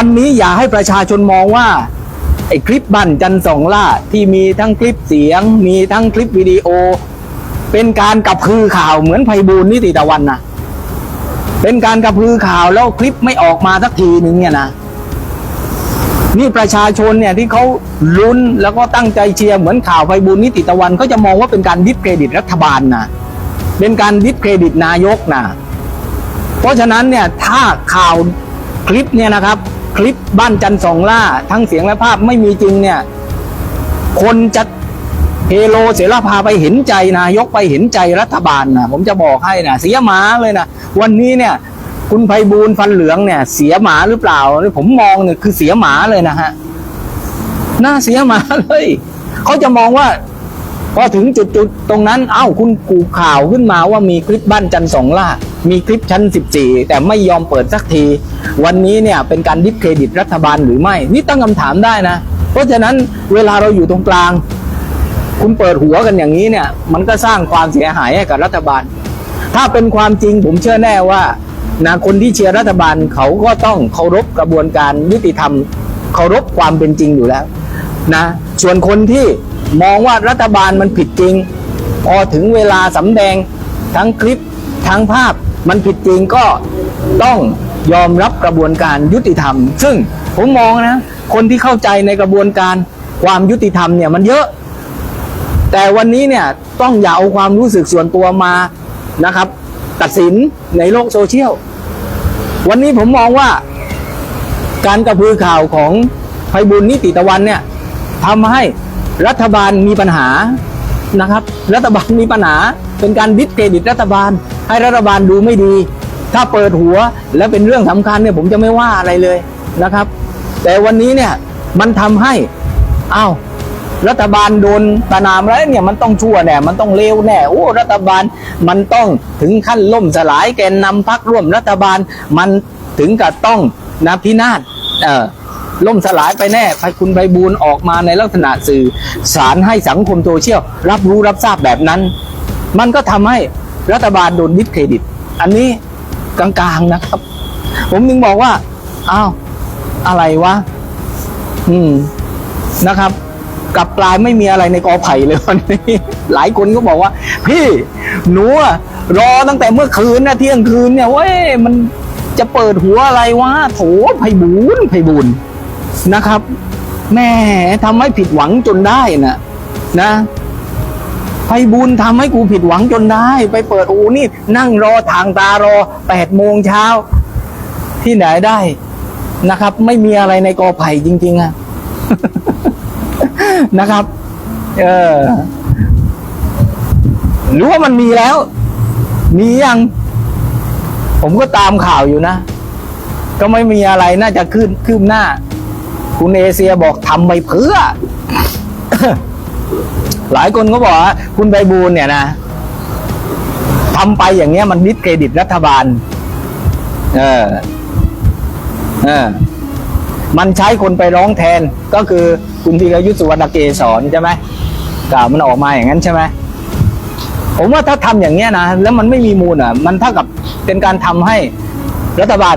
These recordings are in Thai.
วันนี้อย่าให้ประชาชนมองว่าไอ้คลิปบั่นจันทร์สองล่าที่มีทั้งคลิปเสียง มีทั้งคลิปวิดีโอ เป็นการกระพือข่าวเหมือนไพบูลนิติตะวันนะเป็นการกระพือข่าวแล้วคลิปไม่ออกมาสักทีหนึ่งเนี่ยนะนี่ประชาชนเนี่ยที่เขาลุ้นแล้วก็ตั้งใจเชียร์เหมือนข่าวไพบูลนิติตะวันเขาจะมองว่าเป็นการดิสเครดิตรัฐบาลนะเป็นการดิสเครดิตนายกนะเพราะฉะนั้นเนี่ยถ้าข่าวคลิปเนี่ยนะครับ คลิปบ้านจันทร์สองล่า ทั้งเสียงและภาพไม่มีจริงเนี่ย คนจะเฮโลเสรพาไปเห็นใจนายกไปเห็นใจรัฐบาลนะผมจะบอกให้นะเสียหมาเลยนะวันนี้เนี่ย คุณไพบูลย์ฟันเหลืองเนี่ย เสียหมาหรือเปล่า ผมมองเนี่ยคือเสียหมาเลยนะฮะน่าเสียหมาเลยเขาจะมองว่าพอถึงจุดๆตรงนั้น เอ้าคุณกูข่าวขึ้นมาว่ามีคลิปบ้านจันทร์สองล่า มีคลิปชั้น 14 แต่ไม่ยอมเปิดสักที วันนี้เนี่ยเป็นการดิสเครดิตรัฐบาลหรือไม่ นี่ตั้งคำถามได้นะ เพราะฉะนั้นเวลาเราอยู่ตรงกลาง คุณเปิดหัวกันอย่างนี้เนี่ย มันก็สร้างความเสียหายให้กับรัฐบาล ถ้าเป็นความจริงผมเชื่อแน่ว่านะคนที่เชียร์รัฐบาลเขาก็ต้องเคารพกระบวนการยุติธรรม เคารพความเป็นจริงอยู่แล้วนะส่วนคนที่มองว่ารัฐบาลมันผิดจริง พอถึงเวลาสำแดงทั้งคลิปทั้งภาพ มันผิดจริงก็ต้องยอมรับกระบวนการยุติธรรม ซึ่งผมมองนะ คนที่เข้าใจในกระบวนการความยุติธรรมเนี่ยมันเยอะ แต่วันนี้เนี่ยต้องอย่าเอาความรู้สึกส่วนตัวมานะครับ ตัดสินในโลกโซเชียล วันนี้ผมมองว่า การกระพือข่าวของไพบุญนิติตะวันเนี่ยทำให้รัฐบาลมีปัญหานะครับ รัฐบาลมีปัญหา เป็นการดิสเครดิตรัฐบาล ให้รัฐบาลดูไม่ดี ถ้าเปิดหัวและเป็นเรื่องสำคัญเนี่ยผมจะไม่ว่าอะไรเลยนะครับ แต่วันนี้เนี่ยมันทำให้อ้าวรัฐบาลโดนประนามแล้วเนี่ยมันต้องชั่วแน่มันต้องเลวแน่โอ้รัฐบาลมันต้องถึงขั้นล่มสลายแกนนำพักร่วมรัฐบาลมันถึงกับต้องนะพินาศเออล่มสลายไปแน่ไปคุณไพบูลออกมาในลักษณะสื่อสารให้สังคมโซเชียลรับรู้รับทราบแบบนั้น มันก็ทำให้รัฐบาลโดนดิสเครดิต อันนี้กลางๆนะครับ ผมถึงบอกว่าอ้าวอะไรวะอืมนะครับกับกลายไม่มีอะไรในกอไผ่เลยวันนี้ หลายคนก็บอกว่า พี่หนูรอตั้งแต่เมื่อคืนนะเที่ยงคืนเนี่ยเว้ยมันจะเปิดหัวอะไรวะโถไพบูลย์ไพบูลย์นะครับแม่ทำให้ผิดหวังจนได้นะนะ ไพบูลย์ทำให้กูผิดหวังจนได้ ไปเปิดอ้นี่นั่งรอทางตารอแปดโมงเช้า ที่ไหนได้นะครับ ไม่มีอะไรในกอไผ่จริง ๆอะนะครับ เออหรือว่ามันมีแล้ว มียัง ผมก็ตามข่าวอยู่นะ ก็ไม่มีอะไรน่าจะขึ้นคืบหน้า คุณเอเชียบอกทำไปเพื่อ หลายคนก็บอกว่าคุณไบบูลเนี่ยนะทำไปอย่างเงี้ยมันดิสเครดิตรัฐบาล เออ เออ มันใช้คนไปร้องแทนก็คือคุณธีรยุทธสุวรรณเกศรใช่ไหมกล่าวมันออกมาอย่างนั้นใช่ไหมผมว่าถ้าทำอย่างเงี้ยนะแล้วมันไม่มีมูลอะ มันเท่ากับเป็นการทำให้รัฐบาล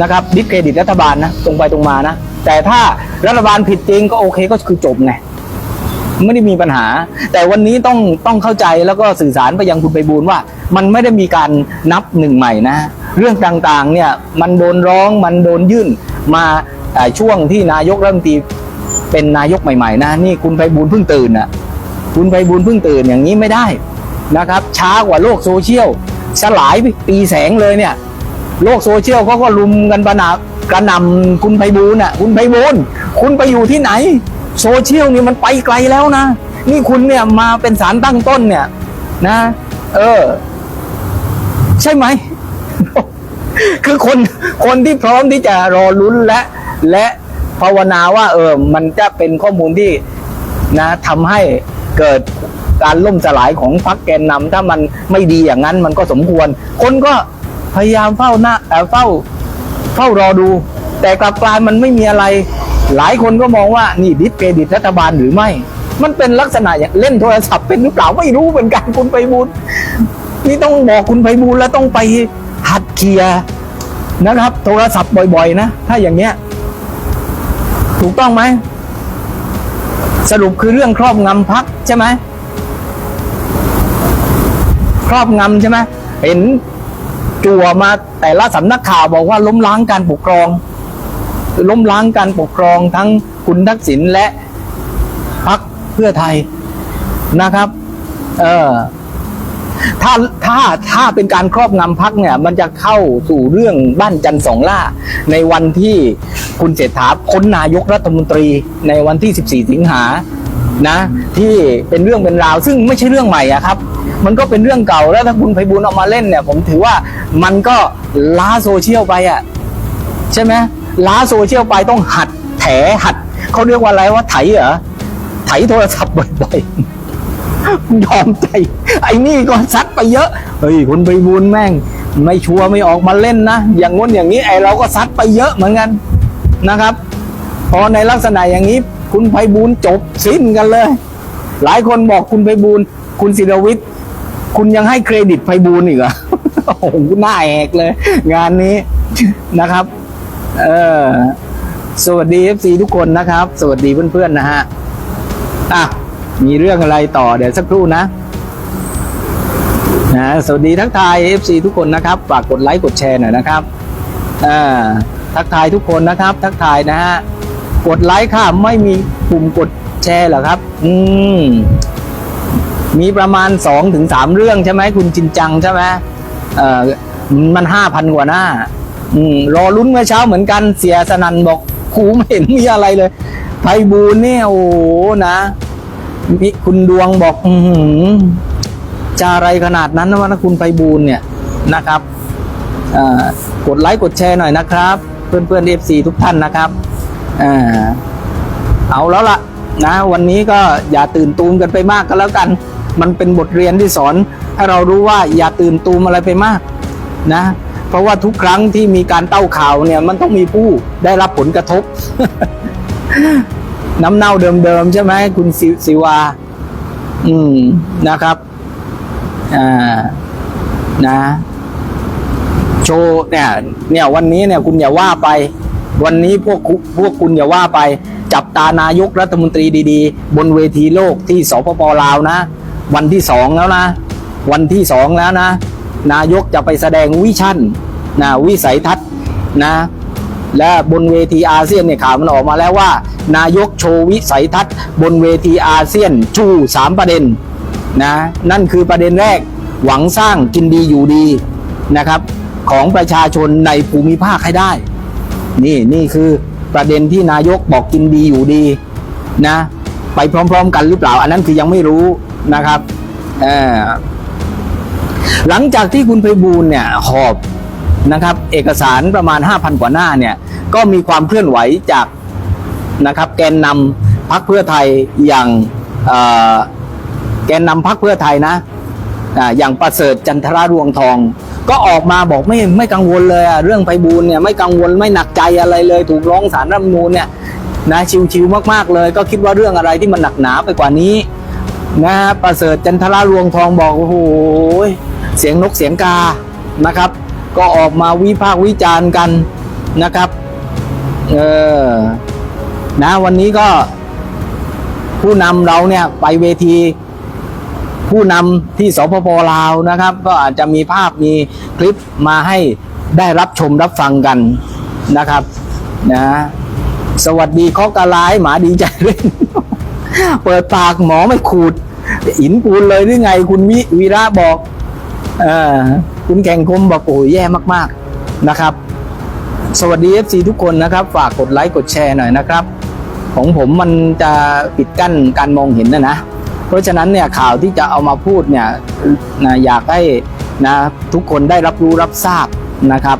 นะครับดิสเครดิตรัฐบาลนะตรงไปตรงมานะแต่ถ้ารัฐบาลผิดจริงก็โอเคก็คือจบไง ไม่ได้มีปัญหา แต่วันนี้ต้องต้องเข้าใจแล้วก็สื่อสารไปยังคุณไปบูลว่า มันไม่ได้มีการนับหนึ่งใหม่นะ เรื่องต่างๆเนี่ยมันโดนร้องมันโดนยื่นมาช่วงที่นายกรัฐมนตรีเป็นนายกใหม่ๆนะนี่คุณไปบูลเพิ่งตื่นอะคุณไปบุญเพิ่งตื่นอย่างนี้ไม่ได้นะครับ ช้ากว่าโลกโซเชียลสลายปีแสงเลยเนี่ย โลกโซเชียลเขาก็ลุมกันประนามกระนำคุณไพบูลน่ะ คุณไพบูลคุณไปอยู่ที่ไหน โซเชียลนี่มันไปไกลแล้วนะ นี่คุณเนี่ยมาเป็นสารตั้งต้นเนี่ย นะ เออ ใช่ไหม คือคนคนที่พร้อมที่จะรอลุ้นและ และภาวนาว่า เออ มันจะเป็นข้อมูลที่นะทำให้เกิดการล่มสลายของพรรคแกนนำถ้ามันไม่ดีอย่างนั้นมันก็สมควร คนก็พยายามเฝ้าหน้าเอ่เฝ้าเฝ้ารอดู แต่กลับกลายมันไม่มีอะไร หลายคนก็มองว่านี่ดิสเครดิตรัฐบาลหรือไม่ มันเป็นลักษณะอย่างเล่นโทรศัพท์เป็นหรือเปล่าไม่รู้เหมือนกันคุณไปบูลนี่ต้องบอกคุณไปบูลแล้วต้องไปหัดเคลียร์นะครับ โทรศัพท์บ่อยๆ นะ ถ้าอย่างเนี้ย ถูกต้องไหมสรุปคือเรื่องครอบงำพักใช่ไหมครอบงำใช่ไหมเห็นจั่วมาแต่ละสำนักข่าวบอกว่าล้มล้างการปกครอง ล้มล้างการปกครองทั้งคุณทักษิณและพักเพื่อไทยนะครับ เออถ้าถ้าถ้าเป็นการครอบงำพักเนี่ย มันจะเข้าสู่เรื่องบ้านจันทร์สองล่า ในวันที่คุณเศรษฐาพ้นนายกรัฐมนตรีในวันที่ 14 สิงหานะ ที่เป็นเรื่องเป็นราว ซึ่งไม่ใช่เรื่องใหม่อะครับ มันก็เป็นเรื่องเก่าแล้วถ้าคุณไพบูลย์เอามาเล่นเนี่ย ผมถือว่ามันก็ล้าโซเชียลไปอะใช่ไหม ล้าโซเชียลไปต้องหัดแถหัดเขาเรียกว่าอะไรว่าไถเหรอไถโทรศัพท์บ่อยๆยอมใจ ไอ้นี่ก็ซัดไปเยอะเฮ้ยคุณไปบูลแม่ง ไม่ชัวร์ไม่ออกมาเล่นนะอย่างง้นอย่างนี้ไอ้เราก็ซัดไปเยอะเหมือนกันนะครับ พอในลักษณะอย่างนี้ คุณไพบูลจบสิ้นกันเลย หลายคนบอกคุณไพบูลคุณศิรวิทย์คุณยังให้เครดิตไพบูลอีกเหรอโอ้โหหน้าแหกเลย งานนี้นะครับ เออ สวัสดี FC ทุกคนนะครับ สวัสดีเพื่อนๆนะฮะอะมีเรื่องอะไรต่อเดี๋ยวสักครู่นะนะสวัสดีทักทาย FC ทุกคนนะครับฝากกดไลค์กดแชร์หน่อยนะครับอ่าทักทายทุกคนนะครับ ทักทายนะฮะกดไลค์ค่ะไม่มีปุ่มกดแชร์เหรอครับ อืมมีประมาณสองถึงสามเรื่องใช่ไหมคุณจินจังใช่ไหมเอ่อมันห้าพันกว่าหน้า อืมรอลุ้นเมื่อเช้าเหมือนกันเสียสนันบอกครูไม่เห็นมีอะไรเลย ไพบูลเนี่ยโอ้โหนะมีคุณดวงบอกอือหือจะอะไรขนาดนั้นนะวะนะคุณไพบูลเนี่ยนะครับกดไลค์กดแชร์หน่อยนะครับ เพื่อนเพื่อนเอฟซีทุกท่านนะครับอเอาแล้วล่ะนะ วันนี้ก็อย่าตื่นตูมกันไปมากก็แล้วกัน มันเป็นบทเรียนที่สอนให้เรารู้ว่าอย่าตื่นตูมอะไรไปมากนะ เพราะว่าทุกครั้งที่มีการเต้าข่าวเนี่ย มันต้องมีผู้ได้รับผลกระทบ น้ำเน่าเดิมๆใช่ไหมคุณศิศิวา อืมนะครับอ่านะ โชว์เนี่ย เนี่ยวันนี้เนี่ยคุณอย่าว่าไป วันนี้พวกพวกคุณอย่าว่าไป จับตานายกรัฐมนตรีดีๆ บนเวทีโลกที่สปปลาวนะ วันที่สองแล้วนะ วันที่สองแล้วนะ นายกจะไปแสดงวิชั่นนะวิสัยทัศน์นะและบนเวทีอาเซียนเนี่ยข่าวมันออกมาแล้วว่า นายกโชว์วิสัยทัศน์ บนเวทีอาเซียนชูสามประเด็นนะนั่นคือประเด็นแรกหวังสร้างกินดีอยู่ดีนะครับ ของประชาชนในภูมิภาคให้ได้ นี่นี่คือประเด็นที่นายกบอกกินดีอยู่ดีนะไปพร้อม ๆ กันหรือเปล่า อันนั้นคือยังไม่รู้นะครับเออ หลังจากที่คุณไพบูลเนี่ยหอบนะครับเอกสารประมาณ 5,000 กว่าหน้าเนี่ยก็มีความเคลื่อนไหวจากนะครับแกนนำพักเพื่อไทยอย่างแกนนำพักเพื่อไทยนะอย่างประเสริฐจันทรารวงทอง ก็ออกมาบอกไม่ไม่กังวลเลยเรื่องไพบูลเนี่ยไม่กังวลไม่หนักใจอะไรเลย ถูกร้องสารรัฐมนูญเนี่ยนะชิวๆมากๆเลย ก็คิดว่าเรื่องอะไรที่มันหนักหนาไปกว่านี้นะฮะประเสริฐจันทรารวงทองบอกโอ้โห เสียงนกเสียงกานะครับ ก็ออกมาวิพากษ์วิจารณ์กันนะครับเออนะวันนี้ก็ผู้นำเราเนี่ยไปเวที ผู้นำที่สปปลาวนะครับ ก็อาจจะมีภาพมีคลิปมาให้ได้รับชมรับฟังกันนะครับนะสวัสดีข้อกระลายหมาดีใจเล่น เปิดปากหมอไม่ขูด อินปูนเลยหรือไงคุณวิวีระบอก คุณแข่งคมบอกโอ้ยแย่มากๆนะครับ สวัสดี FC ทุกคนนะครับ ฝากกดไลค์กดแชร์หน่อยนะครับ ของผมมันจะปิดกั้นการมองเห็นนะนะเพราะฉะนั้นเนี่ยข่าวที่จะเอามาพูดเนี่ยนะอยากให้นะทุกคนได้รับรู้รับทราบนะครับ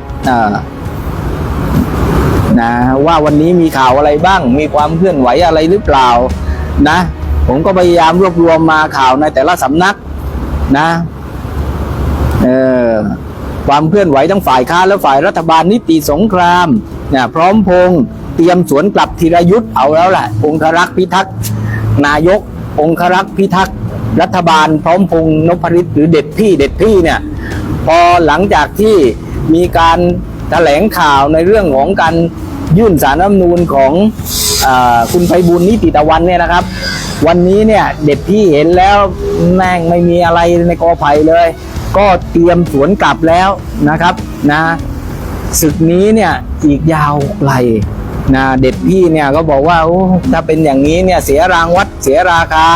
นะว่าวันนี้มีข่าวอะไรบ้าง มีความเคลื่อนไหวอะไรหรือเปล่านะ ผมก็พยายามรวบรวมมาข่าวในแต่ละสำนักนะ เออความเคลื่อนไหวทั้งฝ่ายค้านและฝ่ายรัฐบาลนิติสงครามเนี่ยพร้อมพงเตรียมสวนกลับธีรยุทธ์เอาแล้วแหละองครักษ์พิทักษ์นายก องครักษ์พิทักษ์รัฐบาลพร้อมพงนพริตหรือเด็ดพี่เด็ดพี่เนี่ยพอหลังจากที่มีการแถลงข่าวในเรื่องของการยื่นสารรัฐธรรมนูญของอคุณไพบุญนิติตะวันเนี่ยนะครับ วันนี้เนี่ยเด็ดพี่เห็นแล้วแม่งไม่มีอะไรในกอไผ่เลย ก็เตรียมสวนกลับแล้วนะครับนะศึกนี้เนี่ยอีกยาวไกลนะเด็ดพี่เนี่ยก็บอกว่าโอ้ถ้าเป็นอย่างนี้เนี่ยเสียรางวัดเสียราคา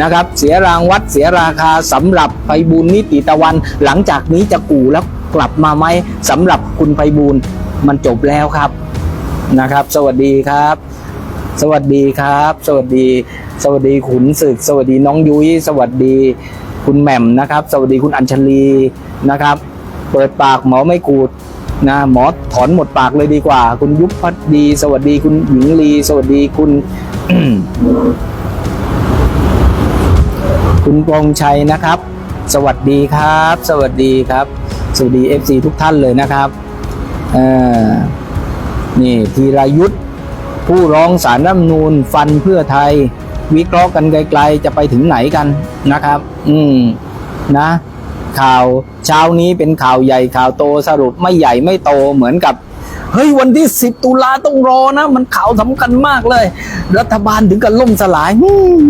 นะครับ เสียรางวัดเสียราคาสำหรับไพบูลนิติตะวัน หลังจากนี้จะกู่แล้วกลับมาไหมสำหรับคุณไพบูลมันจบแล้วครับนะครับ สวัสดีครับ สวัสดีครับ สวัสดี สวัสดีขุนศึก สวัสดีน้องยุ้ยสวัสดี คุณแหม่มนะครับ สวัสดีคุณอัญชลีนะครับ เปิดปากหมอไม่กูดนะหมอถอนหมดปากเลยดีกว่า คุณยุบพัดดี สวัสดีคุณหญิงลี สวัสดีคุณ คุณปองชัยนะครับ สวัสดีครับ สวัสดีครับ สวัสดี FC ทุกท่านเลยนะครับนี่ธีรายุทธผู้ร้องสารรัฐนูญฟันเพื่อไทย วิเคราะห์กันไกลๆจะไปถึงไหนกันนะครับ อืมนะ ข่าวเช้านี้เป็นข่าวใหญ่ข่าวโตสรุปไม่ใหญ่ไม่โตเหมือนกับเฮ้ยวันที่สิบตุลาต้องรอนะ มันข่าวสำคัญมากเลย รัฐบาลถึงกับล่มสลายอืม